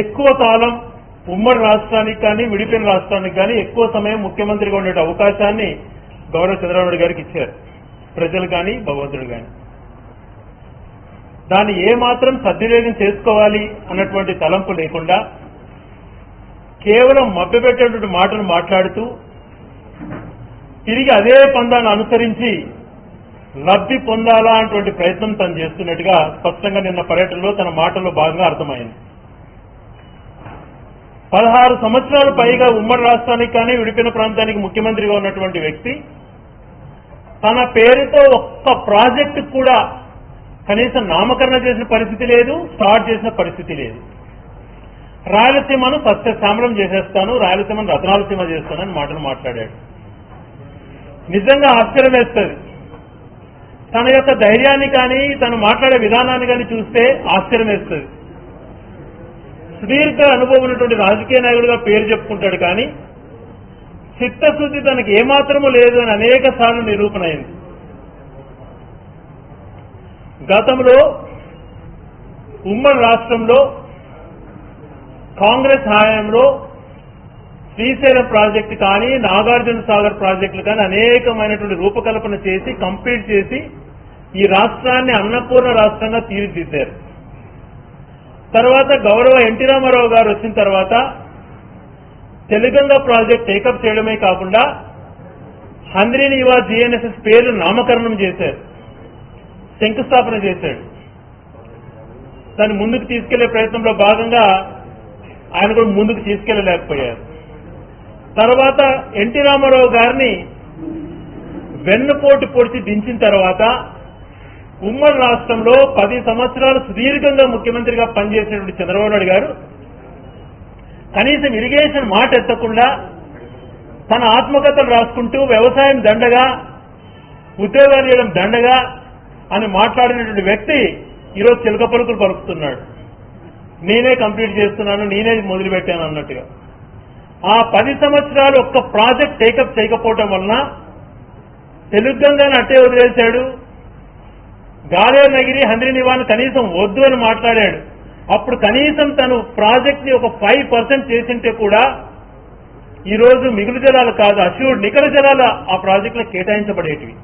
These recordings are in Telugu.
ఎక్కువ కాలం ఉమ్మడి రాష్ట్రానికి కానీ విడిపోయిన రాష్ట్రానికి కానీ ఎక్కువ సమయం ముఖ్యమంత్రిగా ఉండే అవకాశాన్ని గౌరవ చంద్రబాబు గారికి ఇచ్చారు. ప్రజలు కానీ భగవంతుడు కానీ. దాన్ని ఏమాత్రం సద్వినియోగం చేసుకోవాలి అన్నటువంటి తలంపు లేకుండా కేవలం మభ్యపెట్టేటువంటి మాటలు మాట్లాడుతూ తిరిగి అదే పందాన్ని అనుసరించి లబ్ధి పొందాలా అటువంటి ప్రయత్నం తను చేస్తున్నట్టుగా స్పష్టంగా నిన్న పర్యటనలో తన మాటల్లో భాగంగా అర్థమైంది. పదహారు సంవత్సరాలు పైగా ఉమ్మడి రాష్ట్రానికి కానీ విడిపోయిన ప్రాంతానికి ముఖ్యమంత్రిగా ఉన్నటువంటి వ్యక్తి తన పేరుతో ఒక్క ప్రాజెక్టు కూడా కనీసం నామకరణ చేసిన పరిస్థితి లేదు స్టార్ట్ చేసిన పరిస్థితి లేదు. రాయలసీమను సస్యశ్యామలం చేసేస్తాను రాయలసీమను రత్నాలసీమ చేస్తానని మాటలు మాట్లాడాడు. నిజంగా ఆశ్చర్యం వేస్తుంది తన యొక్క ధైర్యాన్ని కానీ తను మాట్లాడే విధానాన్ని కానీ చూస్తే ఆశ్చర్యం వేస్తుంది సుదీర్ఘ అనుభవం ఉన్నటువంటి రాజకీయ నాయకుడిగా పేరు చెప్పుకుంటాడు కానీ చిత్తశుద్ధి తనకి ఏమాత్రమూ లేదు అని అనేక సార్లు నిరూపణ అయింది. గతంలో ఉమ్మడి రాష్ట్రంలో కాంగ్రెస్ హయాంలో శ్రీశైలం ప్రాజెక్టు కానీ నాగార్జున సాగర్ ప్రాజెక్టులు కానీ అనేకమైనటువంటి రూపకల్పన చేసి కంప్లీట్ చేసి ఈ రాష్ట్రాన్ని అన్నపూర్ణ రాష్ట్రంగా తీర్చిదిద్దారు. తర్వాత గౌరవ ఎన్టీ రామారావు గారు వచ్చిన తర్వాత తెలుగంగ ప్రాజెక్ట్ టేకప్ చేయడమే కాకుండా హంద్రీని యువ జిఎన్ఎస్ఎస్ పేరు నామకరణం చేశారు. శంకుస్థాపన చేశాడు. దాన్ని ముందుకు తీసుకెళ్ళే ప్రయత్నంలో భాగంగా ఆయన కూడా ముందుకు తీసుకెళ్ళలేకపోయారు. తర్వాత ఎన్టీ రామారావు గారిని వెన్నుపోటు పొడిచి దించిన తర్వాత ఉమ్మడి రాష్ట్రంలో పది సంవత్సరాలు సుదీర్ఘంగా ముఖ్యమంత్రిగా పనిచేసినటువంటి చంద్రబాబు నాయుడు గారు కనీసం ఇరిగేషన్ మాట ఎత్తకుండా తన ఆత్మకథలు రాసుకుంటూ వ్యవసాయం దండగా ఉద్యోగాలు చేయడం దండగా అని మాట్లాడినటువంటి వ్యక్తి ఈరోజు చిలక పలుకులు పలుకుతున్నాడు. నేనే కంప్లీట్ చేస్తున్నాను నేనే మొదలుపెట్టాను అన్నట్టుగా. ఆ పది సంవత్సరాలు ఒక్క ప్రాజెక్ట్ టేకప్ చేయకపోవటం వలన తెలుగు గంగాను అట్టే వదిలేశాడు. గాలేరు నగిరి హంద్రి నివాన్ కనీసం వద్దు అని మాట్లాడాడు. అప్పుడు కనీసం తను ప్రాజెక్ట్ని ఒక ఫైవ్ పర్సెంట్ చేసింటే కూడా ఈ రోజు మిగులు జలాలు కాదు అష్యూర్డ్ నికర జలాలు ఆ ప్రాజెక్టులో కేటాయించబడేటివి.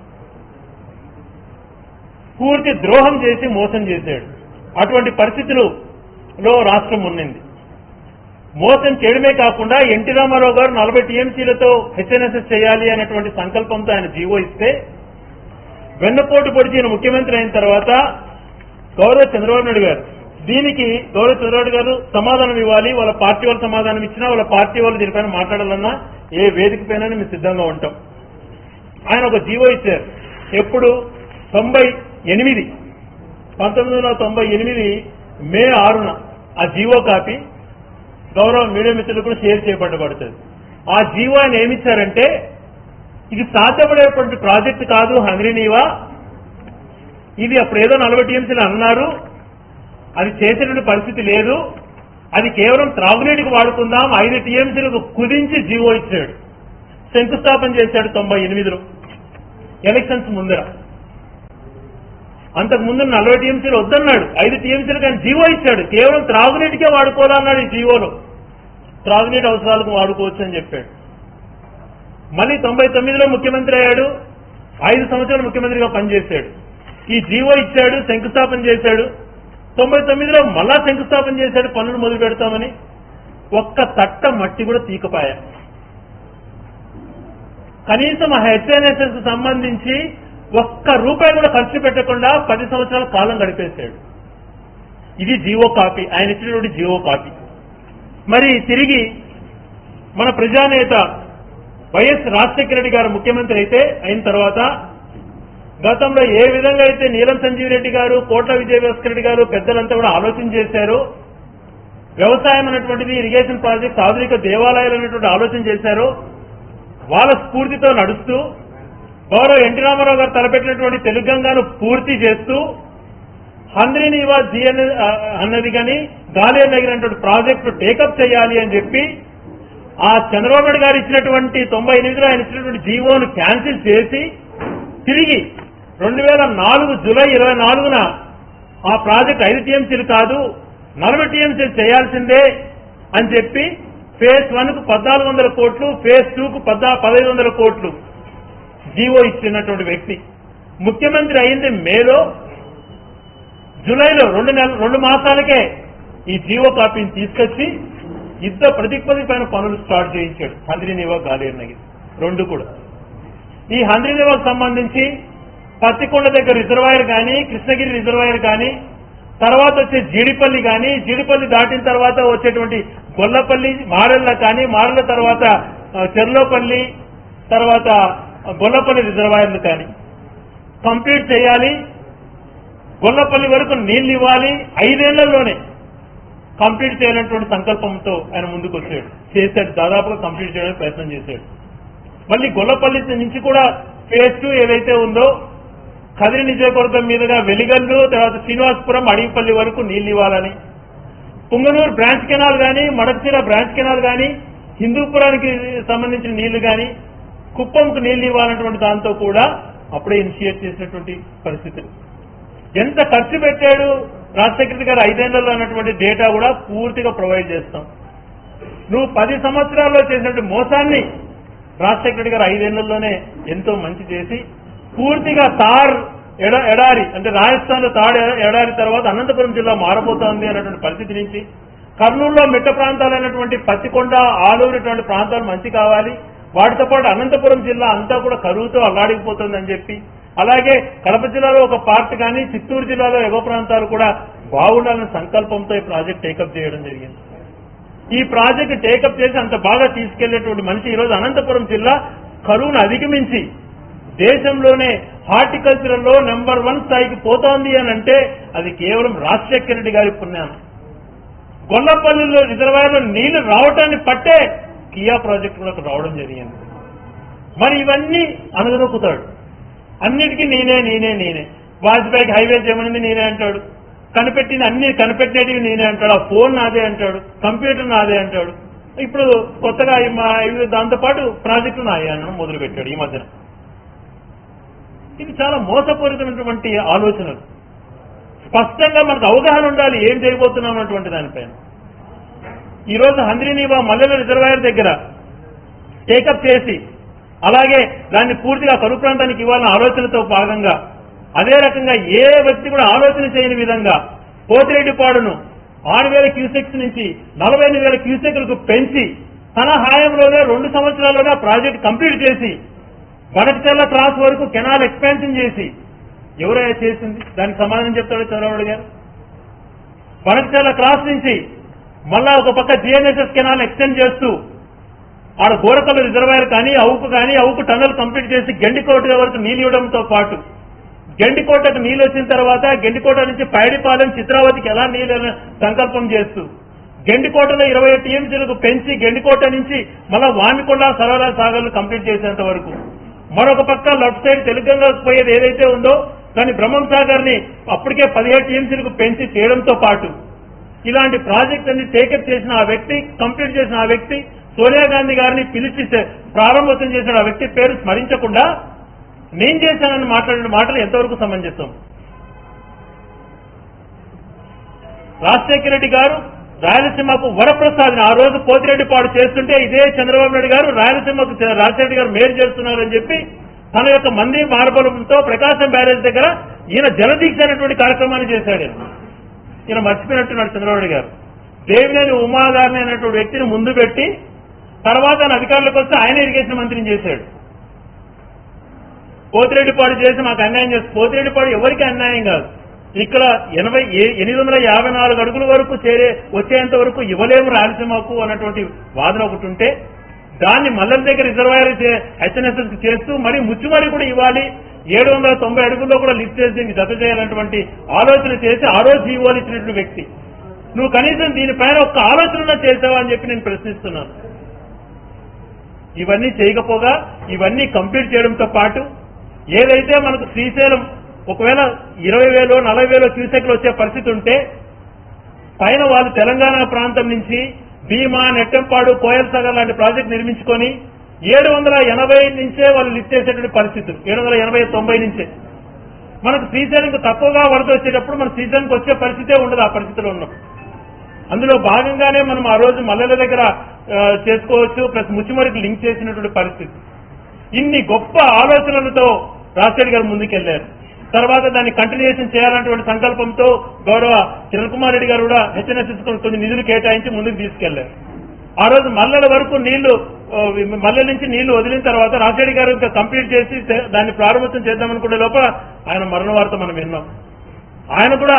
పూర్తి ద్రోహం చేసి మోసం చేశాడు. అటువంటి పరిస్థితులలో రాష్ట్రం ఉన్నింది. మోసం చేయడమే కాకుండా ఎన్టీ రామారావు గారు నలభై టీఎంసీలతో హెచ్ఎన్ఎస్ఎస్ చేయాలి అనేటువంటి సంకల్పంతో ఆయన జీవో ఇస్తే వెన్నపోటు పొడిచిన ముఖ్యమంత్రి అయిన తర్వాత గౌరవ చంద్రబాబు నాయుడు గారు. దీనికి గౌరవ చంద్రబాబు గారు సమాధానం ఇవ్వాలి వాళ్ళ పార్టీ వాళ్ళు సమాధానం ఇచ్చినా వాళ్ళ పార్టీ వాళ్ళు దీనిపైన మాట్లాడాలన్నా ఏ వేదిక పైన మేము సిద్ధంగా ఉంటాం. ఆయన ఒక జీవో ఇచ్చారు. ఎప్పుడు? తొంభై ఎనిమిది. పంతొమ్మిది వందల తొంభై ఎనిమిది మే ఆరున ఆ జీవో కాపీ గౌరవ మీడియా మిత్రులకు కూడా షేర్ చేయబడబడుతుంది ఆ జీవో ఆయన ఏమిచ్చారంటే ఇది సాధ్యపడేటువంటి ప్రాజెక్ట్ కాదు హంగ్రీనీవా ఇది అప్పుడు ఏదో నలభై టీఎంసీలు అన్నారు. అది చేసేటువంటి పరిస్థితి లేదు. అది కేవలం త్రాగునీటికి వాడుకుందాం ఐదు టీఎంసీలకు కుదించి జీవో ఇచ్చాడు. శంకుస్థాపన చేశాడు తొంభై ఎనిమిదిలో. ఎలక్షన్స్ ముందర. అంతకు ముందు నలభై టీఎంసీలు వద్దన్నాడు. ఐదు టీఎంసీలు కానీ జీవో ఇచ్చాడు. కేవలం త్రాగునీటికే వాడుకోవాలన్నాడు ఈ జీవోలో. త్రాగునీటి అవసరాలకు వాడుకోవచ్చు అని చెప్పాడు. మళ్ళీ తొంభై తొమ్మిదిలో ముఖ్యమంత్రి అయ్యాడు. ఐదు సంవత్సరాలు ముఖ్యమంత్రిగా పనిచేశాడు. ఈ జీవో ఇచ్చాడు శంకుస్థాపన చేశాడు. తొంభై తొమ్మిదిలో మళ్ళా శంకుస్థాపన చేశాడు పనులు మొదలు పెడతామని. ఒక్క తట్ట మట్టి కూడా తీకపాయ. కనీసం ఆ హెచ్ఎన్ఎస్ఎస్ సంబంధించి ఒక్క రూపాయి కూడా ఖర్చు పెట్టకుండా పది సంవత్సరాల కాలం గడిపేశాడు. ఇది జీవో కాపీ. ఆయన ఇచ్చినటువంటి జీవో కాపీ. మరి తిరిగి మన ప్రజానేత వైఎస్ రాజశేఖర రెడ్డి గారు ముఖ్యమంత్రి అయితే అయిన తర్వాత గతంలో ఏ విధంగా అయితే నీలం సంజీవ్ రెడ్డి గారు కోట్ల విజయభాస్కర్ రెడ్డి గారు పెద్దలంతా కూడా ఆలోచన చేశారు వ్యవసాయం అనేటువంటిది ఇరిగేషన్ ప్రాజెక్ట్ ఆధునిక దేవాలయాలు అనేటువంటి ఆలోచన చేశారు వాళ్ళ స్ఫూర్తితో నడుస్తూ గౌరవ ఎన్టీ రామారావు గారు తలపెట్టినటువంటి తెలుగంగాను పూర్తి చేస్తూ హంద్రీని ఇవా అన్నది కానీ గాలేరు దగ్గర ప్రాజెక్టు టేకప్ చేయాలి అని చెప్పి ఆ చంద్రబాబు నాయుడు గారు ఇచ్చినటువంటి తొంభై ఎనిమిదిలో ఆయన ఇచ్చినటువంటి జీవోను క్యాన్సిల్ చేసి తిరిగి రెండు వేల నాలుగు జూలై ఇరవై నాలుగున ఆ ప్రాజెక్ట్ ఐదు టీఎంసీలు కాదు నలభై టీఎంసీలు చేయాల్సిందే అని చెప్పి ఫేజ్ వన్కు పద్నాలుగు వందల కోట్లు ఫేజ్ టూ కు పదహైదు వందల కోట్లు జీవో ఇచ్చినటువంటి వ్యక్తి. ముఖ్యమంత్రి అయింది మేలో జూలైలో రెండు నెలలు రెండు మాసాలకే ఈ జీవో కాపీని తీసుకొచ్చి యుద్ధ ప్రతిపది పైన పనులు స్టార్ట్ చేయించాడు. హంద్రీనివా గాలేరు నగిరి రెండు కూడా. ఈ హంద్రీనివాకు సంబంధించి పత్తికొండ దగ్గర రిజర్వాయర్ కానీ కృష్ణగిరి రిజర్వాయర్ కానీ తర్వాత వచ్చే జీడిపల్లి కానీ జీడిపల్లి దాటిన తర్వాత వచ్చేటువంటి గొల్లపల్లి మారెళ్ళ కానీ మారెళ్ళ తర్వాత చెర్లోపల్లి తర్వాత గొల్లపల్లి రిజర్వాయర్లు కానీ. కంప్లీట్ చేయాలి. గొల్లపల్లి వరకు నీళ్ళు ఇవ్వాలి. ఐదేళ్ళలోనే కంప్లీట్ చేయాలనేటువంటి సంకల్పంతో ఆయన ముందుకు వచ్చాడు. చేశాడు. దాదాపుగా కంప్లీట్ చేయడానికి ప్రయత్నం చేశాడు. మళ్ళీ గొల్లపల్లి నుంచి కూడా ఫేజ్ టూ ఏదైతే ఉందో కదిరి నియోజకవర్గం మీదుగా వెలిగల్లు తర్వాత శ్రీనివాసపురం అడిగిపల్లి వరకు నీళ్ళు ఇవ్వాలని పుంగనూరు బ్రాంచ్ కెనాల్ కానీ మడక్చీర బ్రాంచ్ కెనాల్ కానీ హిందూపురానికి సంబంధించిన నీళ్ళు కానీ కుప్పంకు నీళ్ళు ఇవ్వాలన్నటువంటి దాంతో కూడా అప్పుడే ఇనిషియేట్ చేసినటువంటి పరిస్థితులు ఎంత ఖర్చు పెట్టాడు రాజశేఖర గారు ఐదేళ్ళలో అన్నటువంటి డేటా కూడా పూర్తిగా ప్రొవైడ్ చేస్తాం. నువ్వు పది సంవత్సరాల్లో చేసినటువంటి మోసాన్ని రాజశేఖర గారు ఐదేళ్ళలోనే ఎంతో మంచి చేసి పూర్తిగా తార్ ఎడ ఎడారి అంటే రాజస్థాన్లో తాడు ఎడ- ఎడారి తర్వాత అనంతపురం జిల్లా మారబోతోంది అన్నటువంటి పరిస్థితి నుంచి కర్నూలులో మిట్ట ప్రాంతాలైనటువంటి పత్తికొండ ఆలూరు ఇటువంటి ప్రాంతాలు మంచి కావాలి. వాటితో పాటు అనంతపురం జిల్లా అంతా కూడా కరువుతో అల్లాడిపోతుందని చెప్పి అలాగే కడప జిల్లాలో ఒక పార్ట్ కానీ చిత్తూరు జిల్లాలో ఎగో ప్రాంతాలు కూడా బాగుండాలనే సంకల్పంతో ఈ ప్రాజెక్ట్ టేకప్ చేయడం జరిగింది. ఈ ప్రాజెక్ట్ టేకప్ చేసి అంత బాగా తీసుకెళ్ళేటువంటి మనిషి ఈరోజు అనంతపురం జిల్లా కరువును అధిగమించి దేశంలోనే హార్టికల్చర్లో నెంబర్ వన్ స్థాయికి పోతోంది అని అంటే అది కేవలం రాజశేఖర రెడ్డి గారి పుణ్యాన్ని గొల్లపల్లిలో రిజర్వాయర్లో నీళ్ళు రావటాన్ని పట్టే కియా ప్రాజెక్ట్ కూడా రావడం జరిగింది. మరి ఇవన్నీ అనగదొక్కుతాడు. అన్నిటికీ నేనే నేనే నేనే. వాజ్పేయికి హైవే చేయమనింది నేనే అంటాడు. కనిపెట్టింది అన్ని కనిపెట్టేటివి నేనే అంటాడు. ఆ ఫోన్ నాదే అంటాడు. కంప్యూటర్ నాదే అంటాడు. ఇప్పుడు కొత్తగా మా దాంతోపాటు ప్రాజెక్టు నాయే అనడం ఈ మధ్యన. ఇది చాలా మోసపూరితమైనటువంటి ఆలోచనలు. స్పష్టంగా మనకు అవగాహన ఉండాలి ఏం చేయబోతున్నాం అన్నటువంటి దానిపైన. ఈరోజు హంద్రీనీవా మల్లెల రిజర్వాయర్ దగ్గర టేకప్ చేసి అలాగే దాన్ని పూర్తిగా కరువు ప్రాంతానికి ఇవ్వాలన్న ఆలోచనతో భాగంగా అదే రకంగా ఏ వ్యక్తి కూడా ఆలోచన చేయని విధంగా పోతిరెడ్డిపాడును ఆరు వేల క్యూసెక్స్ నుంచి నలభై ఎనిమిది వేల క్యూసెక్లకు పెంచి తన హాయంలోనే రెండు సంవత్సరాల్లోనే ప్రాజెక్ట్ కంప్లీట్ చేసి బడకచెల్ల క్రాస్ వరకు కెనాల్ ఎక్స్పాన్షన్ చేసి ఎవరైనా చేసింది? దానికి సమాధానం చెప్తాడు చంద్రబాబు గారు? బడకచెల్ల క్రాస్ నుంచి మళ్ళా ఒక పక్క జిఎన్ఎస్ఎస్ కెనాల్ ఎక్స్టెండ్ చేస్తూ ఆడ గోరకల్లు రిజర్వాయర్ కానీ అవుకు కానీ అవుకు టన్నల్ కంప్లీట్ చేసి గెండికోట వరకు నీళ్ళు ఇవ్వడంతో పాటు గెండికోటకు నీళ్ళు వచ్చిన తర్వాత గెండికోట నుంచి పైడిపాలెం చిత్రావతికి ఎలా నీళ్ళు సంకల్పం చేస్తూ గెండికోటలో ఇరవై టీఎంసీలకు పెంచి గెండికోట నుంచి మళ్ళా వామికొండ సరళ సాగర్లు కంప్లీట్ చేసేంత వరకు. మరొక పక్క లెఫ్ట్ సైడ్ తెలంగాణకు పోయేది ఏదైతే ఉందో దాన్ని బ్రహ్మం సాగర్ని అప్పటికే పదిహేడు టీఎంసీలకు పెంచి చేయడంతో పాటు ఇలాంటి ప్రాజెక్ట్ అన్ని టేకప్ చేసిన ఆ వ్యక్తి కంప్లీట్ చేసిన ఆ వ్యక్తి సోనియా గాంధీ గారిని పిలిచి ప్రారంభోత్సవం చేసిన ఆ వ్యక్తి పేరు స్మరించకుండా నేను చేశానని మాట్లాడిన మాటలు ఎంతవరకు సమంజసం రాజశేఖర రెడ్డి గారు రాయలసీమకు వరప్రసాద్ ఆ రోజు పోతిరెడ్డిపాడు చేస్తుంటే ఇదే చంద్రబాబు నాయుడు గారు రాయలసీమకు రాజశేఖర గారు మేలు చేస్తున్నారని చెప్పి తన యొక్క మంది మార్బలంతో ప్రకాశం బ్యారేజ్ దగ్గర ఈయన జలదీక్ష అనేటువంటి కార్యక్రమాన్ని చేశాడు ఈయన. ఈయన మర్చిపోయినట్టున్నాడు చంద్రబాబు నాయుడు గారు దేవినేని ఉమా గారిని అనేటువంటి వ్యక్తిని ముందు పెట్టి తర్వాత ఆయన అధికారులకు వస్తే ఆయన ఇరిగేషన్ మంత్రిని చేశాడు. పోతిరెడ్డిపాడు చేసి మాకు అన్యాయం చేసి పోతిరెడ్డిపాడు ఎవరికి అన్యాయం కాదు. ఇక్కడ ఎనభై ఎనిమిది వందల యాభై నాలుగు అడుగుల వరకు చేరే వచ్చేంత వరకు ఇవ్వలేము రాయలసీమకు అన్నటువంటి వాదన ఒకటి ఉంటే దాన్ని మల్లెల దగ్గర రిజర్వాయర్ హెచ్ఎన్ఎస్ఎస్ చేస్తూ మరి ముచ్చుమరి కూడా ఇవ్వాలి. ఏడు వందల తొంభై అడుగుల్లో కూడా లిఫ్ట్ చేసి దీన్ని జత చేయాలన్నటువంటి ఆలోచన చేసి ఆ రోజు జీవోలు ఇచ్చినటువంటి వ్యక్తి. నువ్వు కనీసం దీనిపైన ఒక్క ఆలోచన చేసావా అని చెప్పి నేను ప్రశ్నిస్తున్నాను. ఇవన్నీ చేయకపోగా ఇవన్నీ కంప్లీట్ చేయడంతో పాటు ఏదైతే మనకు శ్రీశైలం ఒకవేళ ఇరవై వేలు నలభై వేలు క్యూసెక్లు వచ్చే పరిస్థితి ఉంటే పైన వాళ్ళు తెలంగాణ ప్రాంతం నుంచి భీమా నెట్టంపాడు కోయల్ సాగర్ లాంటి ప్రాజెక్ట్ నిర్మించుకొని ఏడు వందల ఎనభై నుంచే వాళ్ళు లిఫ్ట్ చేసేటువంటి పరిస్థితులు. ఏడు వందల ఎనభై తొంభై నుంచే. మనకు శ్రీశైలంకి తక్కువగా వరద వచ్చేటప్పుడు మన శ్రీశైలంకి వచ్చే పరిస్థితే ఉండదు ఆ పరిస్థితిలో ఉన్నప్పుడు అందులో భాగంగానే మనం ఆ రోజు మల్లెల దగ్గర చేసుకోవచ్చు ప్లస్ ముచ్చిమరికి లింక్ చేసినటువంటి పరిస్థితి. ఇన్ని గొప్ప ఆలోచనలతో రాజశేఖర్ గారు ముందుకెళ్ళారు. తర్వాత దాన్ని కంటిన్యూషన్ చేయాలన్నటువంటి సంకల్పంతో గౌరవ కిరణ్ కుమార్ రెడ్డి గారు కూడా హెచ్ఎన్ఎస్ఎస్ కొన్ని నిధులు కేటాయించి ముందుకు తీసుకెళ్ళారు. ఆ రోజు మల్లెల వరకు నీళ్ళు మల్లెల నుంచి నీళ్ళు వదిలిన తర్వాత రాజశేఖర్ గారు ఇంకా కంప్లీట్ చేసి దాన్ని ప్రారంభోత్సవం చేద్దామనుకునే లోపల ఆయన మరణ వార్త మనం విన్నాం. ఆయన కూడా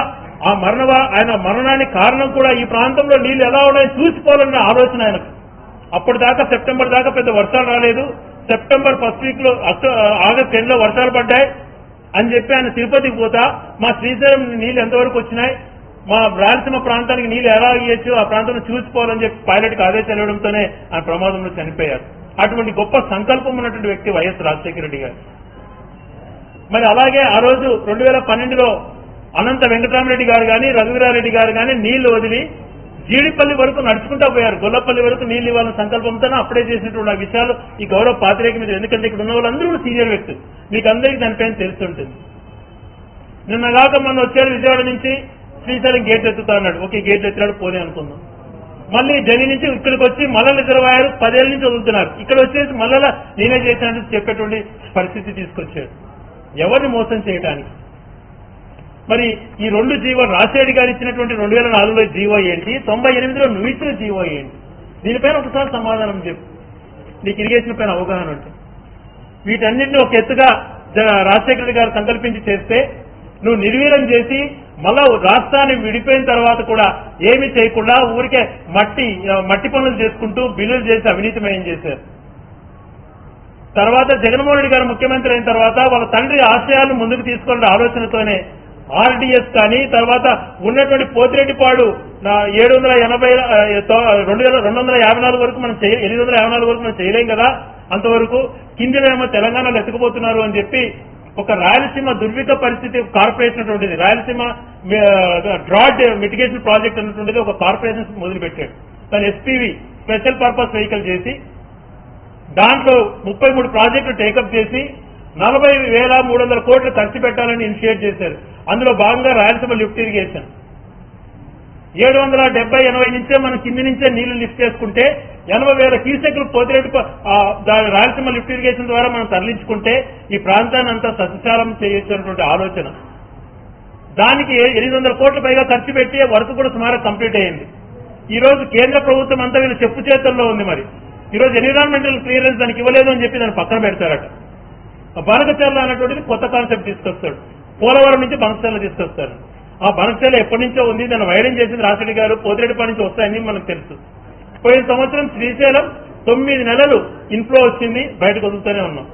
ఆ మరణ ఆయన మరణానికి కారణం కూడా ఈ ప్రాంతంలో నీళ్ళు ఎలా ఉన్నాయో చూసిపోవాలన్న ఆలోచన ఆయనకు. అప్పటిదాకా సెప్టెంబర్ దాకా పెద్ద వర్షాలు రాలేదు. సెప్టెంబర్ ఫస్ట్ వీక్లో ఆగస్ట్ టెన్లో వర్షాలు పడ్డాయి. అని చెప్పి ఆయన తిరుపతికి పోతా. మా శ్రీశైలం నీళ్ళు ఎంతవరకు వచ్చినాయి? మా రాయలసీమ ప్రాంతానికి నీళ్ళు ఎలా ఇవ్వచ్చు ఆ ప్రాంతంలో చూసిపోవాలని చెప్పి పైలట్కి ఆదేశాలు ఇవ్వడంతోనే ఆయన ప్రమాదంలో చనిపోయారు. అటువంటి గొప్ప సంకల్పం ఉన్నటువంటి వ్యక్తి వైఎస్ రాజశేఖర రెడ్డి గారు. మరి అలాగే ఆ రోజు రెండు వేల పన్నెండులో అనంత వెంకటరామరెడ్డి గారు కానీ రఘువీరారెడ్డి గారు కానీ నీళ్ళు వదిలి జీడిపల్లి వరకు నడుచుకుంటా పోయారు. గొల్లపల్లి వరకు నీళ్ళు ఇవ్వాలన్న సంకల్పంతో అప్పుడే చేసినటువంటి ఆ విషయాలు ఈ గౌరవ పాత్రిక మీద. ఎందుకంటే ఇక్కడ ఉన్న వాళ్ళందరూ కూడా సీనియర్ వ్యక్తులు. మీకు అందరికీ దానిపైన తెలుస్తుంటుంది. నిన్న కాక మొన్న వచ్చారు విజయవాడ నుంచి శ్రీశైలం గేట్ ఎత్తుతా అన్నాడు. ఓకే గేట్ ఎత్తినాడు పోనీ అనుకుందాం. మళ్ళీ జని నుంచి ఇక్కడికి వచ్చి మళ్ళా రిజర్వాయర్ పదేళ్ళ నుంచి వదులుతున్నారు. ఇక్కడ వచ్చేసి మళ్ళా నేనే చేశానని చెప్పేటువంటి పరిస్థితి తీసుకొచ్చాడు. ఎవరిని మోసం చేయడానికి మరి ఈ రెండు జీవో రాజశేఖర్ గారు ఇచ్చినటువంటి రెండు వేల నాలుగులో జీవో ఏంటి? తొంభై ఎనిమిదిలో నువ్వు ఇచ్చిన జీవో ఏంటి? దీనిపైన ఒకసారి సమాధానం చెప్పు. నీకు ఇరిగేషన్ పైన అవగాహన ఉంటుంది వీటన్నింటినీ ఒక ఎత్తుగా జ- రాజశేఖర గారు సంకల్పించి చేస్తే నువ్వు నిర్వీర్యం చేసి మళ్ళా రాష్ట్రాన్ని విడిపోయిన తర్వాత కూడా ఏమి చేయకుండా ఊరికే మట్టి మట్టి పనులు చేసుకుంటూ బిల్లులు చేసి అవినీతిమయం చేశారు. తర్వాత జగన్మోహన్ రెడ్డి గారు ముఖ్యమంత్రి అయిన తర్వాత వాళ్ళ తండ్రి ఆశయాలను ముందుకు తీసుకునే ఆలోచనతోనే ఆర్డీఎస్ కానీ తర్వాత ఉన్నటువంటి పోతిరెడ్డిపాడు నా ఏడు వందల ఎనభై రెండు వేల రెండు వందల యాభై నాలుగు వరకు మనం చేయ ఎనిమిది వందల యాభై నాలుగు వరకు మనం చేయలేం కదా అంతవరకు కిందినేమో తెలంగాణలో ఎత్తుకుపోతున్నారు అని చెప్పి ఒక రాయలసీమ దుర్విక పరిస్థితి కార్పొరేషన్ అటువంటిది. రాయలసీమ డ్రాడ్ మిటిగేషన్ ప్రాజెక్ట్ అన్నటువంటిది ఒక కార్పొరేషన్ మొదలుపెట్టాడు. దాని ఎస్పీవి స్పెషల్ పర్పస్ వెహికల్ చేసి దాంట్లో ముప్పై మూడు ప్రాజెక్టులు టేకప్ చేసి నలభై వేల మూడు వందల కోట్లు ఖర్చు పెట్టాలని ఇనిషియేట్ చేశారు. అందులో భాగంగా రాయలసీమ లిఫ్ట్ ఇరిగేషన్. ఏడు వందల డెబ్బై ఎనభై నుంచే మనం కింది నుంచే నీళ్ళు లిఫ్ట్ చేసుకుంటే ఎనభై వేల క్యూసెక్లు పోతిరెడ్డి రాయలసీమ లిఫ్ట్ ఇరిగేషన్ ద్వారా మనం తరలించుకుంటే ఈ ప్రాంతాన్ని అంతా సస్యశాలం చేయొచ్చినటువంటి ఆలోచన. దానికి ఎనిమిది వందల కోట్ల పైగా ఖర్చు పెట్టి వర్క్ కూడా సుమారు కంప్లీట్ అయ్యింది. ఈ రోజు కేంద్ర ప్రభుత్వం అంతా వీళ్ళు చెప్పు చేతుల్లో ఉంది మరి. ఈ రోజు ఎన్విరాన్మెంటల్ క్లియరెన్స్ దానికి ఇవ్వలేదు అని చెప్పి దాన్ని పక్కన పెడతారట. బనకచర్ల అనేటువంటిది కొత్త కాన్సెప్ట్ తీసుకొస్తాడు. పోలవరం నుంచి బనకచర్ల తీసుకొస్తారు. ఆ బనస్థల ఎప్పటి నుంచో ఉంది దాన్ని వైరం చేసింది రాసిరెడ్డి గారు పోతిరెడ్డిపా నుంచి వస్తాయని మనకు తెలుసు. పోయిన సంవత్సరం శ్రీశైలం తొమ్మిది నెలలు ఇన్ఫ్లో వచ్చింది బయటకు వదులుతూనే ఉన్నాం.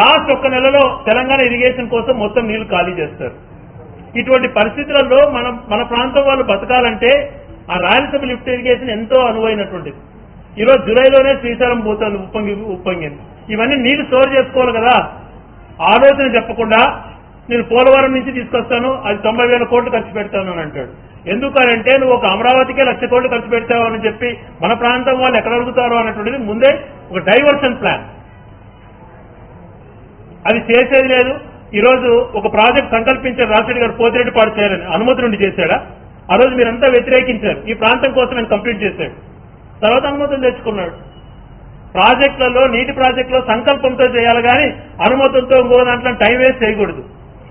లాస్ట్ ఒక్క నెలలో తెలంగాణ ఇరిగేషన్ కోసం మొత్తం నీళ్ళు ఖాళీ చేస్తారు. ఇటువంటి పరిస్థితులలో మనం మన ప్రాంతం వాళ్ళు బతకాలంటే ఆ రాయలసీమ లిఫ్ట్ ఇరిగేషన్ ఎంతో అనువైనటువంటిది. ఈరోజు జూలైలోనే శ్రీశైలం పోతుంది ఉప్పొంగి ఉప్పొంగింది. ఇవన్నీ నీళ్ళు స్టోర్ చేసుకోవాలి కదా. ఆలోచన చెప్పకుండా నేను పోలవరం నుంచి తీసుకొస్తాను అది తొంభై వేల కోట్లు ఖర్చు పెడతాను అని అంటాడు. ఎందుకనంటే నువ్వు ఒక అమరావతికే లక్ష కోట్లు ఖర్చు పెడతావు అని చెప్పి మన ప్రాంతం వాళ్ళు ఎక్కడ అడుగుతారు అన్నటువంటిది ముందే ఒక డైవర్షన్ ప్లాన్ అది చేసేది లేదు. ఈరోజు ఒక ప్రాజెక్ట్ సంకల్పించారు రాజశేఖర్ గారు పోతిరెడ్డిపాడు చేయాలని. అనుమతి నుండి చేశాడా? ఆ రోజు మీరంతా వ్యతిరేకించారు. ఈ ప్రాంతం కోసం నేను కంప్లీట్ చేశాడు. తర్వాత అనుమతులు తెచ్చుకున్నాడు. ప్రాజెక్టులలో నీటి ప్రాజెక్టులో సంకల్పంతో చేయాలి కానీ అనుమతులతో ఇంకో దాంట్లో టైం వేస్ట్ చేయకూడదు.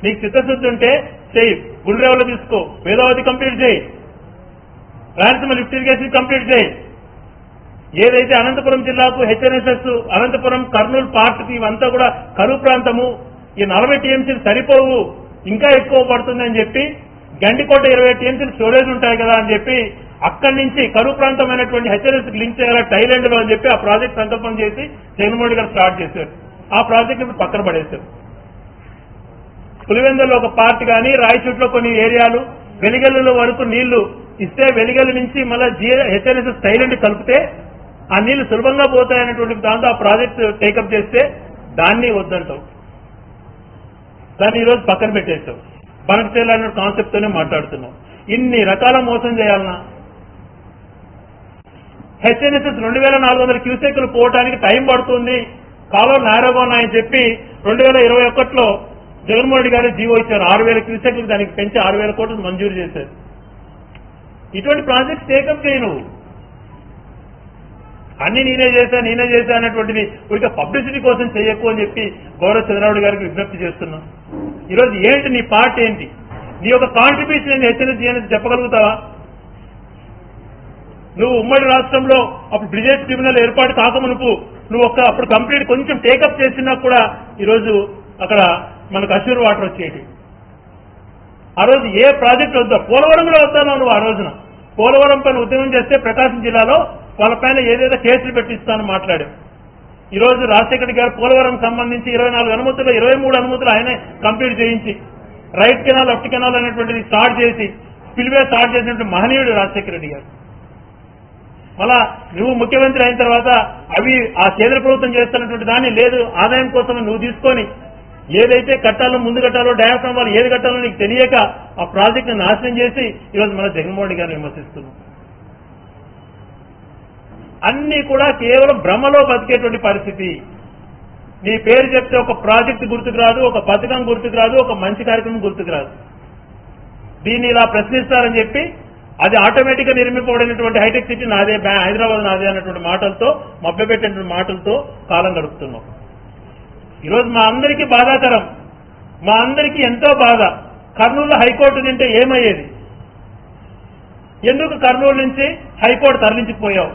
నీకు చిత్తశుద్ధి ఉంటే చేయి గుండ్రేవలో తీసుకో. వేదావతి కంప్లీట్ చేయి రాయలసీమ లిఫ్ట్ ఇరిగేషన్ కంప్లీట్ చేయి ఏదైతే అనంతపురం జిల్లాకు హెచ్ఎన్ఎస్ఎస్ అనంతపురం కర్నూలు పార్ట్కి ఇవంతా కూడా కరువు ప్రాంతము. ఈ నలభై టీఎంసీలు సరిపోవు. ఇంకా ఎక్కువ పడుతుందని చెప్పి గండికోట ఇరవై టీఎంసీలు స్టోరేజ్ ఉంటాయి కదా అని చెప్పి అక్కడి నుంచి కరువు ప్రాంతమైనటువంటి హెచ్ఎన్ఎస్ లింక్ చేయాలి థైలాండ్లో అని చెప్పి ఆ ప్రాజెక్ట్ సంకల్పం చేసి జగన్మోహన్ గారు స్టార్ట్ చేశారు. ఆ ప్రాజెక్ట్ ఇప్పుడు పక్కన పడేశారు. పులివెందులో ఒక పార్ట్ కానీ రాయచూట్లో కొన్ని ఏరియాలు వెలిగల్లుల వరకు నీళ్ళు ఇస్తే వెలిగల్లు నుంచి మళ్ళీ హెచ్ఎన్ఎస్ఎస్ థైలాండ్ కలిపితే ఆ నీళ్ళు సులభంగా పోతాయనేటువంటి దాంతో ఆ ప్రాజెక్ట్ టేకప్ చేస్తే దాన్ని వద్దంటాం. దాన్ని ఈరోజు పక్కన పెట్టేస్తాం. బనక్ చేయాలనే కాన్సెప్ట్ తోనే మాట్లాడుతున్నాం. ఇన్ని రకాల మోసం చేయాలన్నా హెచ్ఎన్ఎస్ఎస్ రెండు వేల నాలుగు వందల క్యూసెక్లు పోవడానికి టైం పడుతుంది. కాలం నేరగా చెప్పి రెండు వేల ఇరవై ఒకటిలో జగన్మోహన్ రెడ్డి గారు జీవో ఇచ్చారు. ఆరు వేల క్యూసెక్లు దానికి పెంచి ఆరు వేల కోట్లు మంజూరు చేశారు. ఇటువంటి ప్రాజెక్ట్స్ టేకప్ చేయను. నువ్వు అన్ని నేనే చేశా నేనే చేశా అనేటువంటిది ఇక పబ్లిసిటీ కోసం చేయకు అని చెప్పి గౌరవ చంద్రబాబు గారికి విజ్ఞప్తి చేస్తున్నాం. ఈరోజు ఏంటి నీ పార్ట్ ఏంటి? నీ యొక్క కాంట్రిబ్యూషన్ నేను హెచ్చరించి అనేది చెప్పగలుగుతావా? నువ్వు ఉమ్మడి రాష్ట్రంలో అప్పుడు బ్రిజేష్ ట్రిబ్యునల్ ఏర్పాటు కాకమునుపు నువ్వు ఒక అప్పుడు కంప్లీట్ కొంచెం టేకప్ చేసినా కూడా ఈరోజు అక్కడ మనకు అసూర్ వాటర్ వచ్చేటి. ఆ రోజు ఏ ప్రాజెక్ట్ వద్దా పోలవరంలో వద్దాను నువ్వు ఆ రోజున. పోలవరం పైన ఉద్యమం చేస్తే ప్రకాశం జిల్లాలో వాళ్ళ పైన ఏదేదో కేసులు పెట్టిస్తాను మాట్లాడాం. ఈ రోజు రాజశేఖర్ గారు పోలవరం సంబంధించి ఇరవై నాలుగు అనుమతులు ఇరవై మూడు అనుమతులు ఆయనే కంప్లీట్ చేయించి రైట్ కెనాల్ లెఫ్ట్ కెనాల్ అనేటువంటిది స్టార్ట్ చేసి స్పిల్వే స్టార్ట్ చేసినటువంటి మహనీయుడు రాజశేఖర రెడ్డి గారు. మళ్ళా నువ్వు ముఖ్యమంత్రి అయిన తర్వాత అవి ఆ కేంద్ర ప్రభుత్వం చేస్తున్నటువంటి దాన్ని లేదు ఆదాయం కోసం నువ్వు తీసుకొని ఏదైతే కట్టాలో ముందు కట్టాలో డయాఫ్రామ్ వాళ్ళు ఏది కట్టాలో నీకు తెలియక ఆ ప్రాజెక్ట్ నాశనం చేసి ఈరోజు మన జగన్మోహన్ రెడ్డి గారిని విమర్శిస్తున్నాం. అన్ని కూడా కేవలం భ్రమలో బతికేటువంటి పరిస్థితి. నీ పేరు చెప్తే ఒక ప్రాజెక్ట్ గుర్తుకు రాదు ఒక పథకం గుర్తుకు రాదు ఒక మంచి కార్యక్రమం గుర్తుకు రాదు. దీన్ని ఇలా ప్రశ్నిస్తారని చెప్పి అది ఆటోమేటిక్గా నిర్మింపబడినటువంటి హైటెక్ సిటీ నాదే హైదరాబాద్ నాదే అన్నటువంటి మాటలతో మభ్యపెట్టినటువంటి మాటలతో కాలం గడుపుతున్నాం. ఈరోజు మా అందరికీ బాధాకరం. మా అందరికీ ఎంతో బాధ. కర్నూలు హైకోర్టు తింటే ఏమయ్యేది? ఎందుకు కర్నూలు నుంచి హైకోర్టు తరలించిపోయావు?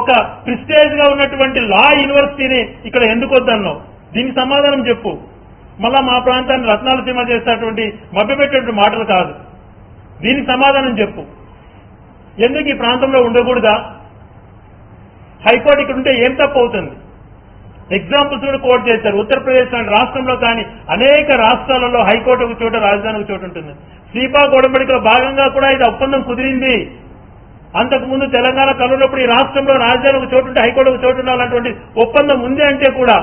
ఒక ప్రిస్టేజ్గా ఉన్నటువంటి లా యూనివర్సిటీని ఇక్కడ ఎందుకు వద్దన్నావు? దీనికి సమాధానం చెప్పు. మళ్ళా మా ప్రాంతాన్ని రత్నాల సీమ చేసేటువంటి మభ్యపెట్టేటువంటి మాటలు కాదు. దీనికి సమాధానం చెప్పు. ఎందుకు ఈ ప్రాంతంలో ఉండకూడదా? హైకోర్టు ఇక్కడ ఉంటే ఏం తప్పు అవుతుంది? ఎగ్జాంపుల్స్ కూడా కోట్ చేశారు. ఉత్తరప్రదేశ్ లాంటి రాష్ట్రంలో కానీ అనేక రాష్ట్రాలలో హైకోర్టు ఒక చోట రాజధాని ఒక చోట ఉంటుంది. శ్రీపాక్ ఉడంబడికలో భాగంగా కూడా ఇది ఒప్పందం కుదిరింది. అంతకుముందు తెలంగాణ కలున్నప్పుడు ఈ రాష్ట్రంలో రాజధాని ఒక చోటు ఉంటే హైకోర్టు ఒక చోటు ఉండాలన్నటువంటి ఒప్పందం ఉంది అంటే కూడా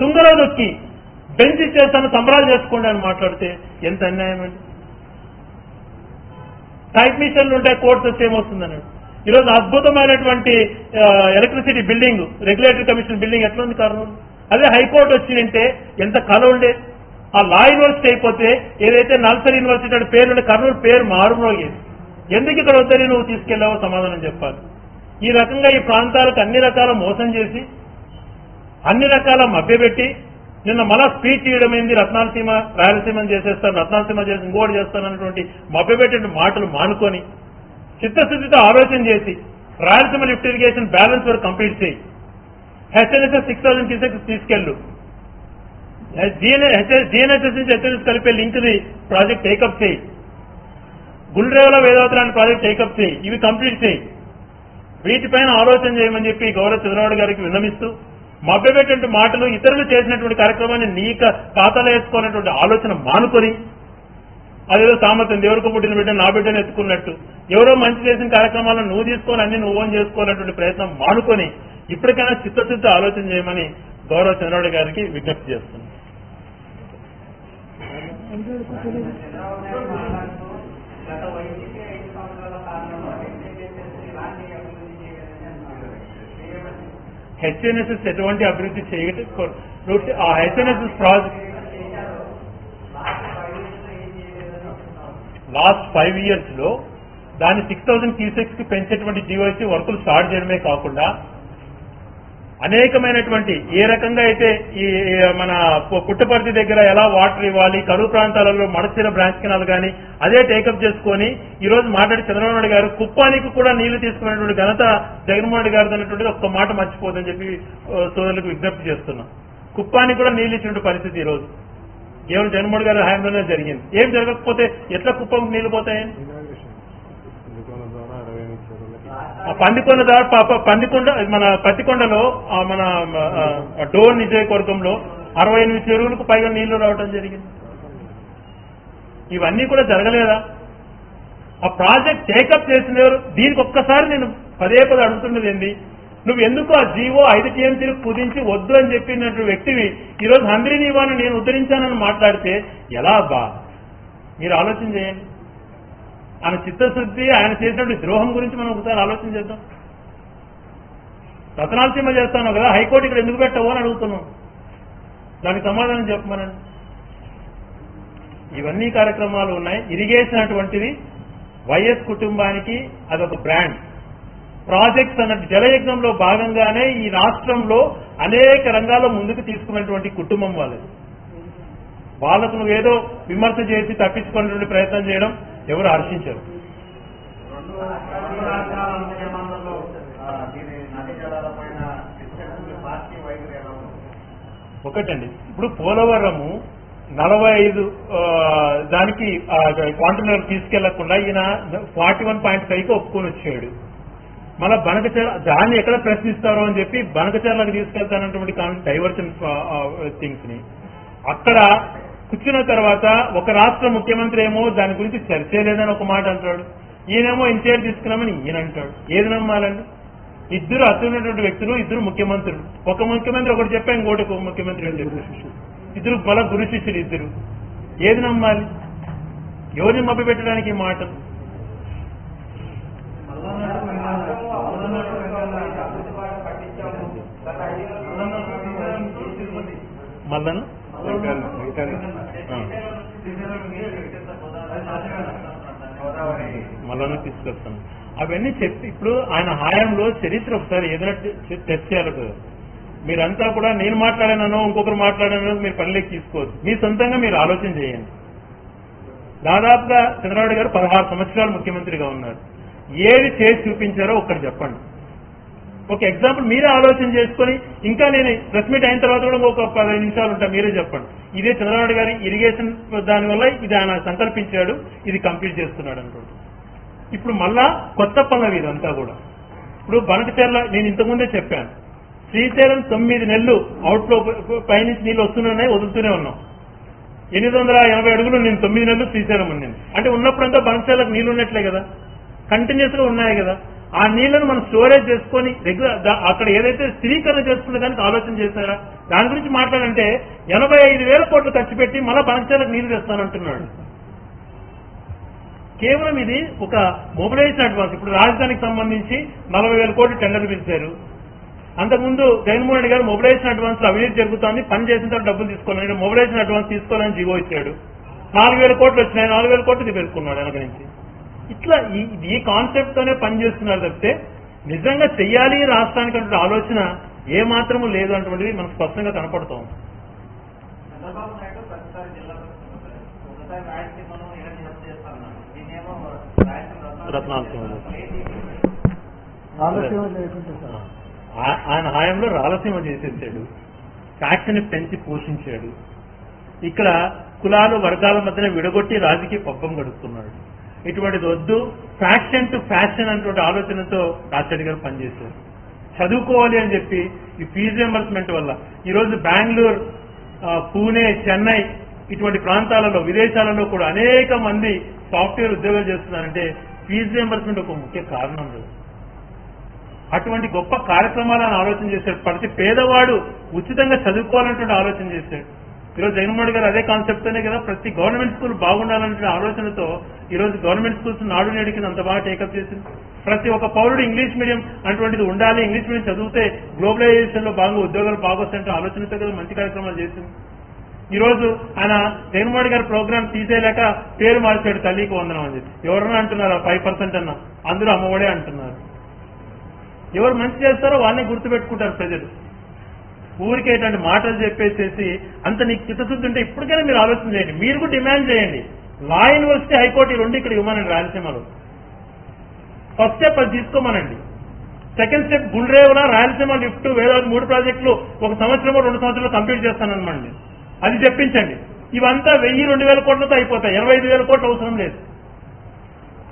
తుంగలో దొక్కి బెంచ్ ఇచ్చేస్తాను సంబరాలు చేసుకోండి అని మాట్లాడితే ఎంత అన్యాయం అండి? టైప్ మిషన్లు ఉంటాయి కోర్టు వస్తే ఏమవుతుందన్నాడు ఈరోజు అద్భుతమైనటువంటి electricity building regulatory commission building ఎట్లా ఉంది కారణం? అదే హైకోర్టు వచ్చిందంటే ఎంత కళ ఉండే? ఆ లా యూనివర్సిటీ అయిపోతే ఏదైతే నల్సరీ యూనివర్సిటీ అంటే పేరు కర్నూలు పేరు మారుమోగేది ఎందుకు ఇక్కడ వద్దని నువ్వు తీసుకెళ్ళావో సమాధానం చెప్పాలి. ఈ రకంగా ఈ ప్రాంతాలకు అన్ని రకాల మోసం చేసి అన్ని రకాల మభ్యపెట్టి నిన్న మళ్ళా స్పీచ్ ఇవ్వడం ఏంది? రత్నాలసీమ రాయలసీమ చేసేస్తాను రత్నాలసీమ చేసి ఇంకోటి చేస్తాను అన్నటువంటి మభ్యపెట్టిన మాటలు మానుకొని చిత్తశుద్ధితో ఆలోచన చేసి రాయలసీమ లిఫ్ట్ ఇరిగేషన్ బ్యాలెన్స్ వరకు కంప్లీట్ చేయి. హెచ్ఎన్ఎస్ఎస్ సిక్స్ థౌసండ్ క్యూసెక్స్ తీసుకెళ్ళు. జిఎన్ఎస్ఎస్ నుంచి హెచ్ఎన్ఎస్ కలిపే link the project take up చేయి. గుండ్రేవల వేదావతరాన్ని ప్రాజెక్ట్ టేకప్ చేయి. ఇవి కంప్లీట్ చేయి. వీటిపైన ఆలోచన చేయమని చెప్పి గౌరవ చంద్రబాబు గారికి విన్నమిస్తూ మభ్యపెట్టినటువంటి మాటలు ఇతరులు చేసినటువంటి కార్యక్రమాన్ని నీక ఖాతాలో వేసుకోవాలన్నటువంటి ఆలోచన మానుకొని అదేదో సామర్థ్యం. దేవుడికి పుట్టిన బిడ్డ నా బిడ్డను ఎత్తుకున్నట్టు. ఎవరో మంచి చేసిన కార్యక్రమాలను నువ్వు తీసుకొని అన్ని నువ్వు ఓన్ చేసుకోవాలన్నటువంటి ప్రయత్నం మానుకొని ఇప్పటికైనా చిత్తశుద్ధి ఆలోచన చేయమని గౌరవ చంద్రబాబు గారికి విజ్ఞప్తి చేస్తున్నాను. హెచ్ఎన్ఎస్ఎస్ హెచ్ఎన్ఎస్ఎస్ ఎటువంటి అభివృద్ధి చేయగలి ఆ హెచ్ఎన్ఎస్ఎస్ ప్రాజెక్ట్ చేశారు లాస్ట్ ఫైవ్ ఇయర్స్లో ఏం చేయలేదని అంటున్నారు లాస్ట్ ఫైవ్ ఇయర్స్లో దాన్ని సిక్స్ థౌసండ్ క్యూసెక్స్కి పెంచేటువంటి జీవోసీ వర్కులు స్టార్ట్ చేయడమే కాకుండా అనేకమైనటువంటి ఏ రకంగా అయితే ఈ మన పుట్టపర్తి దగ్గర ఎలా వాటర్ ఇవ్వాలి కరువు ప్రాంతాలలో మడచిన బ్రాంచ్ కెనాల్ కానీ అదే టేకప్ చేసుకొని ఈ రోజు మాట్లాడి చంద్రబాబు నాయుడు గారు కుప్పానికి కూడా నీళ్ళు తీసుకునేటువంటి ఘనత జగన్మోహన్ రెడ్డి గారు అన్నటువంటిది ఒక్క మాట మర్చిపోదని చెప్పి సోదరులకు విజ్ఞప్తి చేస్తున్నాం. కుప్పానికి కూడా నీళ్ళు ఇచ్చినటువంటి పరిస్థితి ఈ రోజు. కేవలం జగన్మోహన్ గారి హయాంలోనే జరిగింది. ఏం జరగకపోతే ఎట్లా కుప్పంకి నీళ్ళు పోతాయి? ఆ పందికొండ ద్వారా పందికొండ మన పత్తికొండలో మన డోర్ నియోజకవర్గంలో అరవై ఎనిమిది చెరువులకు పైగా నీళ్ళు రావడం జరిగింది. ఇవన్నీ కూడా జరగలేదా? ఆ ప్రాజెక్ట్ టేకప్ చేసిన దీనికి ఒక్కసారి నేను పదే పదే అడుగుతున్నది ఏంది? నువ్వు ఎందుకు ఆ జీవో ఐదు టీఎంసీలు కుదించి వద్దు అని చెప్పినట్టు వ్యక్తివి ఈరోజు హంద్రీ నీవాను నేను ఉద్ధరించానని మాట్లాడితే ఎలా బా మీరు ఆలోచన చేయండి. ఆయన చిత్తశుద్ధి ఆయన చేసినటువంటి ద్రోహం గురించి మనం ఒకసారి ఆలోచన చేద్దాం. రతనాలసీమ చేస్తాను కదా హైకోర్టు ఇక్కడ ఎందుకు పెట్టవు అని అడుగుతున్నాం దానికి సమాధానం చెప్పమనండి. ఇవన్నీ కార్యక్రమాలు ఉన్నాయి. ఇరిగేషన్ అటువంటిది వైఎస్ కుటుంబానికి అదొక బ్రాండ్. ప్రాజెక్ట్స్ అన్న జలయజ్ఞంలో భాగంగానే ఈ రాష్ట్రంలో అనేక రంగాల్లో ముందుకు తీసుకున్నటువంటి కుటుంబం వాళ్ళది. వాళ్ళకు నువ్వేదో ఏదో విమర్శ చేసి తప్పించుకునేటువంటి ప్రయత్నం చేయడం ఎవరు హర్షించరు. ఒకటండి ఇప్పుడు పోలవరము నలభై ఐదు దానికి కాంటైనర్ తీసుకెళ్ళకుండా ఈయన ఫార్టీ వన్ పాయింట్ ఫైవ్కి ఒప్పుకొని వచ్చాడు. మళ్ళా బనకచర్ల దాన్ని ఎక్కడ ప్రశ్నిస్తారో అని చెప్పి బనకచర్లకు తీసుకెళ్తానటువంటి డైవర్షన్ థింగ్స్ని అక్కడ కూర్చున్న తర్వాత ఒక రాష్ట్ర ముఖ్యమంత్రి ఏమో దాని గురించి చర్చే లేదని ఒక మాట అంటాడు. ఈయనేమో ఇన్ఛార్జ్ తీసుకున్నామని ఈయన అంటాడు. ఏది నమ్మాలండి? ఇద్దరు అత్యున్నటువంటి వ్యక్తులు ఇద్దరు ముఖ్యమంత్రులు. ఒక ముఖ్యమంత్రి ఒకటి చెప్పాం ఇంకోటి ఒక ముఖ్యమంత్రి ఇద్దరు బల గురు శిష్యులు ఇద్దరు. ఏది నమ్మాలి? ఎవరిని మభ్య పెట్టడానికి ఈ మాటలు మళ్ళను మళ్ళను తీసుకొస్తాను. అవన్నీ చెప్పి ఇప్పుడు ఆయన హాయంలో చరిత్ర ఒకసారి ఏదైనా టెస్ట్ చేయాలి కదా. మీరంతా కూడా నేను మాట్లాడానో ఇంకొకరు మాట్లాడానో మీరు పనిలోకి తీసుకోవద్దు. మీ సొంతంగా మీరు ఆలోచన చేయండి. దాదాపుగా చంద్రబాబు గారు పదహారు సంవత్సరాలు ముఖ్యమంత్రిగా ఉన్నారు. ఏది చేసి చూపించారో ఒక్కటి చెప్పండి. ఒక ఎగ్జాంపుల్ మీరే ఆలోచన చేసుకొని ఇంకా నేను ప్రెస్ మీట్ అయిన తర్వాత కూడా ఒక పదిహేను నిమిషాలు ఉంటా మీరే చెప్పండి. ఇదే చంద్రబాబు గారి ఇరిగేషన్ దాని వల్ల ఇది ఆయన సంకల్పించాడు ఇది కంప్లీట్ చేస్తున్నాడు అనుకోండి. ఇప్పుడు మళ్ళా కొత్త పనులు ఇదంతా కూడా. ఇప్పుడు బనకచెర్ల నేను ఇంతకుముందే చెప్పాను. శ్రీశైలం తొమ్మిది నెలలు అవుట్లో పైనుంచి నీళ్ళు వస్తూనే వదులుతూనే ఉన్నాం. ఎనిమిది వందల ఎనభై అడుగులు నేను తొమ్మిది నెలలు శ్రీశైలం ఉన్నాను అంటే ఉన్నప్పుడంతా బనకచెర్లకు నీళ్ళు ఉన్నట్లే కదా. కంటిన్యూస్గా ఉన్నాయి కదా. ఆ నీళ్ళను మనం స్టోరేజ్ చేసుకొని రెగ్యులర్ అక్కడ ఏదైతే స్థిరీకరణ చేస్తుందో దానికి ఆలోచన చేశారా? దాని గురించి మాట్లాడంటే ఎనభై ఐదు వేల కోట్లు ఖర్చు పెట్టి మళ్ళా బనకచెర్లకు నీళ్ళు తెస్తానంటున్నాడు. కేవలం ఇది ఒక మొబిలైజేషన్ అడ్వాన్స్. ఇప్పుడు రాజధానికి సంబంధించి నలభై వేల కోట్లు టెండర్ పిలిచారు. అంతకుముందు జగన్మోహన్ రెడ్డి గారు మొబిలైజేషన్ అడ్వాన్స్ అవినీతి జరుగుతోంది. పని చేసిన తర్వాత డబ్బులు తీసుకోవాలి. మొబిలైజేషన్ అడ్వాన్స్ తీసుకోవాలని జీవో ఇచ్చాడు. నాలుగు వేల కోట్లు వచ్చినాయి. నాలుగు వేల కోట్లు ఇది పెట్టుకున్నాడు వెనక నుంచి. ఇట్లా ఈ ఈ కాన్సెప్ట్ తోనే పనిచేస్తున్నారు తప్పితే నిజంగా చెయ్యాలి రాష్ట్రానికి అంటే ఆలోచన ఏ మాత్రము లేదు అటువంటిది మనకు స్పష్టంగా కనపడుతోంది. ఆయన హాయంలో రాలసీమ చేసేసాడు. ఫ్యాక్షన్ పెంచి పోషించాడు. ఇక్కడ కులాలు వర్గాల మధ్యన విడగొట్టి రాజకీయ పబ్బం గడుపుతున్నాడు. ఇటువంటిది వద్దు. ఫ్యాషన్ టు ఫ్యాషన్ అనేటువంటి ఆలోచనతో రాజశేఖర్ గారు పనిచేశారు. చదువుకోవాలి అని చెప్పి ఈ ఫీజు రియంబర్స్మెంట్ వల్ల ఈరోజు బెంగళూరు పూణే చెన్నై ఇటువంటి ప్రాంతాలలో విదేశాలలో కూడా అనేక మంది సాఫ్ట్వేర్ ఉద్యోగాలు చేస్తున్నారంటే ఫీజు రియంబర్స్మెంట్ ఒక ముఖ్య కారణం లేదు అటువంటి గొప్ప కార్యక్రమాలను ఆలోచన చేశాడు ప్రతి పేదవాడు ఉచితంగా చదువుకోవాలన్నటువంటి ఆలోచన చేశాడు ఈరోజు జగన్మోహన్ గారు అదే కాన్సెప్ట్తోనే కదా ప్రతి గవర్నమెంట్ స్కూల్ బాగుండాలనే ఆలోచనతో ఈ రోజు గవర్నమెంట్ స్కూల్స్ నాడు నేడు కింద అంత బాగా టేకప్ చేసింది. ప్రతి ఒక్క పౌరుడు ఇంగ్లీష్ మీడియం అటువంటిది ఉండాలి. ఇంగ్లీష్ మీడియం చదివితే గ్లోబలైజేషన్లో బాగా ఉద్యోగాలు బాగొస్తాయంటే ఆలోచనతో కదా మంచి కార్యక్రమాలు చేసింది. ఈ రోజు ఆయన జగన్మోహన్ గారి ప్రోగ్రామ్ తీసేయలేక పేరు మార్చాడు తల్లికి వందనం అని చెప్పి. ఎవరన్నా అంటున్నారు? ఫైవ్ పర్సెంట్ అన్న. అందరూ అమ్మఒడే అంటున్నారు. ఎవరు మంచి చేస్తారో వాళ్ళని గుర్తుపెట్టుకుంటారు ప్రజలు. ఊరికే మాటలు చెప్పేసేసి అంత నీకు చిత్తశుద్ధి ఉంటే ఇప్పటికైనా మీరు ఆలోచన చేయండి. మీరు కూడా డిమాండ్ చేయండి. లా యూనివర్సిటీ హైకోర్టు రెండు ఇక్కడ ఇవ్వమనండి రాయలసీమలో. ఫస్ట్ స్టెప్ అది తీసుకోమనండి. Second step Gundrevula Rayalaseema lift Vedavathi మూడు ప్రాజెక్టులు ఒక సంవత్సరం రెండు సంవత్సరాలు కంప్లీట్ చేస్తానన్నమండి అది చెప్పించండి. ఇవంతా వెయ్యి రెండు వేల కోట్లతో అయిపోతాయి. ఇరవై ఐదు వేల కోట్లు అవసరం లేదు.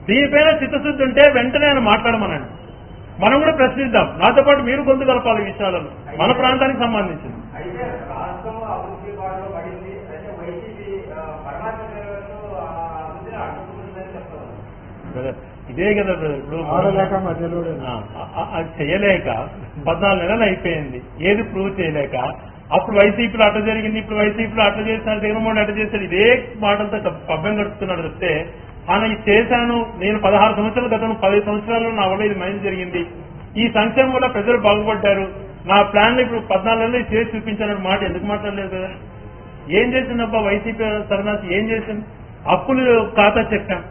దీనిపైన చిత్తశుద్ధి ఉంటే వెంటనే ఆయన మాట్లాడమనండి. మనం కూడా ప్రశ్నిద్దాం. నాతో పాటు మీరు గొంతు కలపాలి విషయాలను. మన ప్రాంతానికి సంబంధించింది. ఇదే కదా బ్రదర్ ఇప్పుడు అది చేయలేక పద్నాలుగు నెలలు అయిపోయింది. ఏది ప్రూవ్ చేయలేక అప్పుడు వైసీపీలో అట్ట జరిగింది ఇప్పుడు వైసీపీలో అట్ట చేశారు జగన్మోహన్ అట్ట చేశారు ఇదే మాటలతో పబ్బం గడుపుతున్నాడు తప్పితే ఆయన చేశాను నేను పదహారు సంవత్సరాల గతం పదిహేను సంవత్సరాల్లో నా వల్ల ఇది మైండ్ జరిగింది. ఈ సంక్షేమం వల్ల ప్రజలు బాగుపడ్డారు. నా ప్లాన్ ఇప్పుడు పద్నాలుగు ఇది చేసి చూపించాలనే మాట ఎందుకు మాట్లాడలేదు కదా? ఏం చేసిందబ్బా వైసీపీ తరుణాసి ఏం చేసింది? అప్పులు ఖాతా చెప్పాం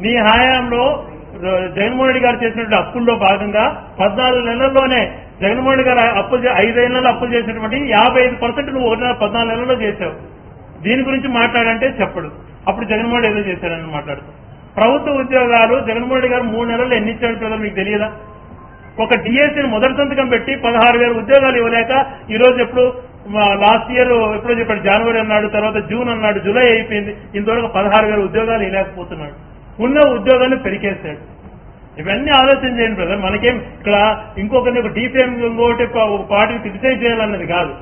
నీ హయాంలో జగన్మోహన్ రెడ్డి గారు చేసినటువంటి అప్పుల్లో భాగంగా పద్నాలుగు నెలల్లోనే జగన్మోహన్ రెడ్డి గారు అప్పులు ఐదు ఐదేళ్ళలో అప్పులు చేసినటువంటి యాభై ఐదు పర్సెంట్ నువ్వు ఒకటి పద్నాలుగు నెలల్లో చేశావు. దీని గురించి మాట్లాడంటే చెప్పడు. అప్పుడు జగన్మోహన్ రెడ్డి ఏదో చేశాడని మాట్లాడుతూ. ప్రభుత్వ ఉద్యోగాలు జగన్మోహన్ రెడ్డి గారు మూడు నెలలు ఎన్ని ఇచ్చాడు ప్రజలు మీకు తెలియదా? ఒక డిఎస్సీని మొదటి సంతకం పెట్టి పదహారు వేల ఉద్యోగాలు ఇవ్వలేక ఈ రోజు ఎప్పుడు లాస్ట్ ఇయర్ ఎప్పుడో చెప్పాడు జనవరి అన్నాడు తర్వాత జూన్ అన్నాడు జూలై అయిపోయింది. ఇంతవరకు పదహారు వేల ఉద్యోగాలు ఇవ్వలేకపోతున్నాడు. ఉన్న ఉద్యోగాన్ని పెరికేశాడు. ఇవన్నీ ఆలోచన చేయండి బ్రదర్. మనకేం ఇక్కడ ఇంకొకరిని ఒక డీపీఎం ఇంకోటి ఒక పార్టీని క్రిటిసైజ్ చేయాలన్నది కాదు.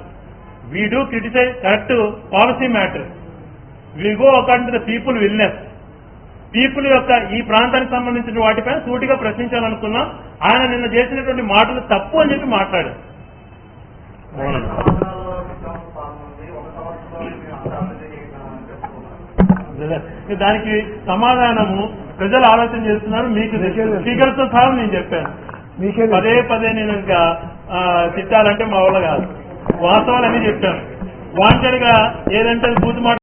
We do criticise correct policy matter we go according to the people wellness. People యొక్క ఈ ప్రాంతానికి సంబంధించిన వాటిపైన సూటిగా ప్రశ్నించాలనుకున్నాం ఆయన నిన్న చేసినటువంటి మాటలు తప్పు అని చెప్పి మాట్లాడారు. దానికి సమాధానము ప్రజలు ఆలోచన చేస్తున్నారు మీకు ఫిగర్స్తో సహా నేను చెప్పాను. మీకే పదే పదే నేను ఇంకా తిట్టాలంటే మా వల్ల కాదు. వాస్తవాలు అన్ని చెప్పాను. వాంటెడ్గా ఏదంటే మాట